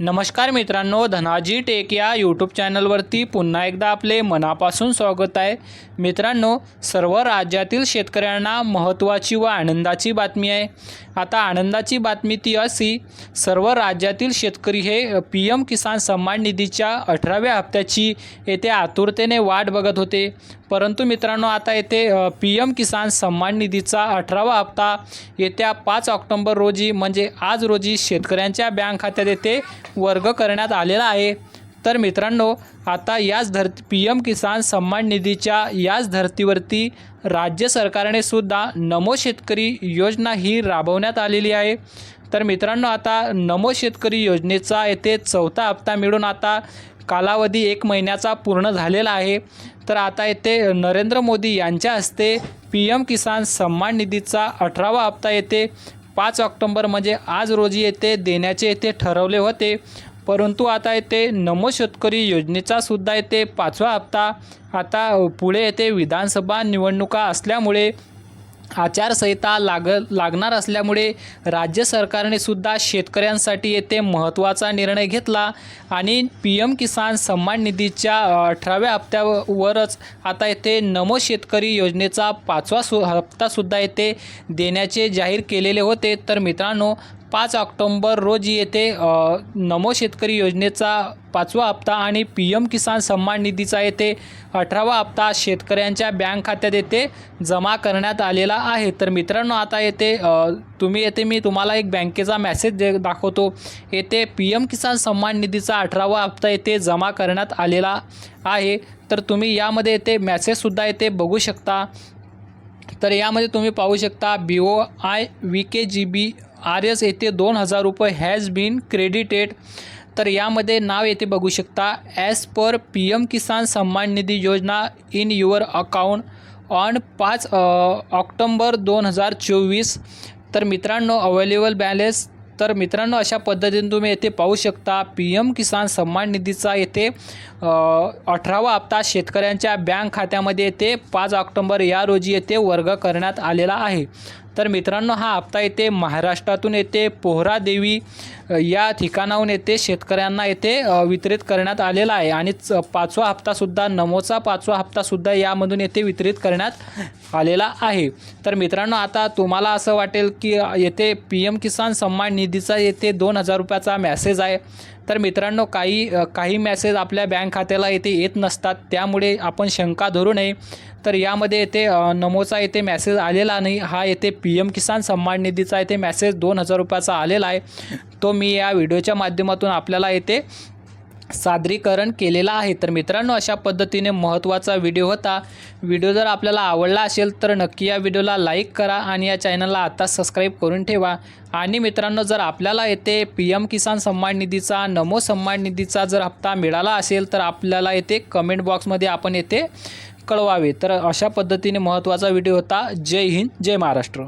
नमस्कार मित्रांनो धनाजी टेक या यूट्यूब चॅनलवरती पुन्हा एकदा आपले मनापासून स्वागत आहे. मित्रांनो सर्व राज्यातील शेतकऱ्यांना महत्त्वाची व आनंदाची बातमी आहे. आता आनंदाची बातमी ती अशी सर्व राज्यातील शेतकरी हे पी एम किसान सन्मान निधीच्या अठराव्या हप्त्याची येथे आतुरतेने वाट बघत होते. परंतु मित्रांनो आता येथे पी एम किसान सन्मान निधीचा अठरावा हप्ता येत्या पाच ऑक्टोंबर रोजी म्हणजे आज रोजी शेतकऱ्यांच्या बँक खात्यात येथे वर्ग करण्यात आलेला आहे. तर मित्रांनो आता याच धरती पी एम किसान सन्मान निधीच्या याच धर्तीवरती राज्य सरकारने सुद्धा नमो शेतकरी योजना ही राबवण्यात आलेली आहे. तर मित्रांनो आता नमो शेतकरी योजनेचा येथे चौथा हप्ता मिळून आता कालावधी एक महिन्याचा पूर्ण झालेला आहे. तर आता येथे नरेंद्र मोदी यांच्या हस्ते पी एम किसान सन्मान निधीचा अठरावा हप्ता येते पाच ऑक्टोंबर म्हणजे आज रोजी येथे देण्याचे येथे ठरवले होते. परंतु आता येथे नमो शेतकरी योजनेचा सुद्धा येथे पाचवा हप्ता आता पुढे येथे विधानसभा निवडणुका असल्यामुळे आचारसंहिता लाग लागणार असल्यामुळे राज्य सरकारने सुद्धा शेतकऱ्यांसाठी येथे महत्त्वाचा निर्णय घेतला आणि पी एम किसान सन्मान निधीच्या अठराव्या हप्त्यावरच आता येथे नमो शेतकरी योजनेचा पाचवा सु हप्तासुद्धा येथे देण्याचे जाहीर केलेले होते. तर मित्रांनो पाच ऑक्टोंबर रोजी येथे नमो शेतकरी योजनेचा पाचवा हप्ता आणि पी एम किसान सन्मान निधीचा येथे अठरावा हप्ता शेतकऱ्यांच्या बँक खात्यात येथे जमा करण्यात आलेला आहे. तर मित्रांनो आता येथे तुम्ही येथे मी तुम्हाला एक बँकेचा मेसेज दे दाखवतो. येथे पी एम किसान सन्मान निधीचा अठरावा हप्ता येथे जमा करण्यात आलेला आहे. तर तुम्ही यामध्ये येथे मेसेजसुद्धा येथे बघू शकता. तर यामध्ये तुम्ही पाहू शकता B O I V K G B R S येथे दोन हजार रुपये हॅज बीन क्रेडिटेड तर यामध्ये नाव येथे बघू शकता as per P M Kisan Samman Nidhi Yojana in your account on पाच ऑक्टोंबर दोन हजार चोवीस. तर मित्रांनो अवेलेबल बॅलेन्स तर मित्रांनो अशा पद्धतीने तुम्ही येथे पाहू शकता पी एम किसान सन्मान निधीचा येथे अठरावा हप्ता शेतकऱ्यांच्या बँक खात्यामध्ये येथे पाच ऑक्टोंबर या रोजी येथे वर्ग करण्यात आलेला आहे. तर मित्रांनो हा हप्ता येथे महाराष्ट्रातून येथे पोहरा देवी या ठिकाणाहून येथे शेतकऱ्यांना येथे वितरित करण्यात आलेला आहे. आणि च पाचवा हप्तासुद्धा नमोचा पाचवा हप्तासुद्धा यामधून येथे वितरित करण्यात आलेला आहे. तर मित्रांनो आता तुम्हाला असं वाटेल की येथे पी एम किसान सन्मान निधीचा येथे दोन हजार रुपयाचा मॅसेज आहे. तर मित्रांनो काही काही मॅसेज आपल्या बँक खात्याला येथे येत नसतात. त्यामुळे आपण शंका धरू नये. तर यामध्ये येथे नमोचा येथे मॅसेज आलेला नाही. हा येथे पी एम किसान सन्मान निधीचा येथे मॅसेज दोन हजार रुपयाचा आलेला आहे. तो मी या व्हिडिओच्या माध्यमातून आपल्याला येथे सादरीकरण केलेला आहे. तर मित्रांनो अशा पद्धतीने महत्त्वाचा व्हिडिओ होता. व्हिडिओ जर आपल्याला आवडला असेल तर नक्की या व्हिडिओला लाईक करा आणि या चॅनलला आता सबस्क्राईब करून ठेवा. आणि मित्रांनो जर आपल्याला येथे पी एम किसान सन्मान निधीचा नमो सन्मान निधीचा जर हप्ता मिळाला असेल तर आपल्याला येथे कमेंट बॉक्समध्ये आपण येथे कळवावे. तर अशा पद्धतीने महत्त्वाचा व्हिडिओ होता. जय हिंद जय महाराष्ट्र.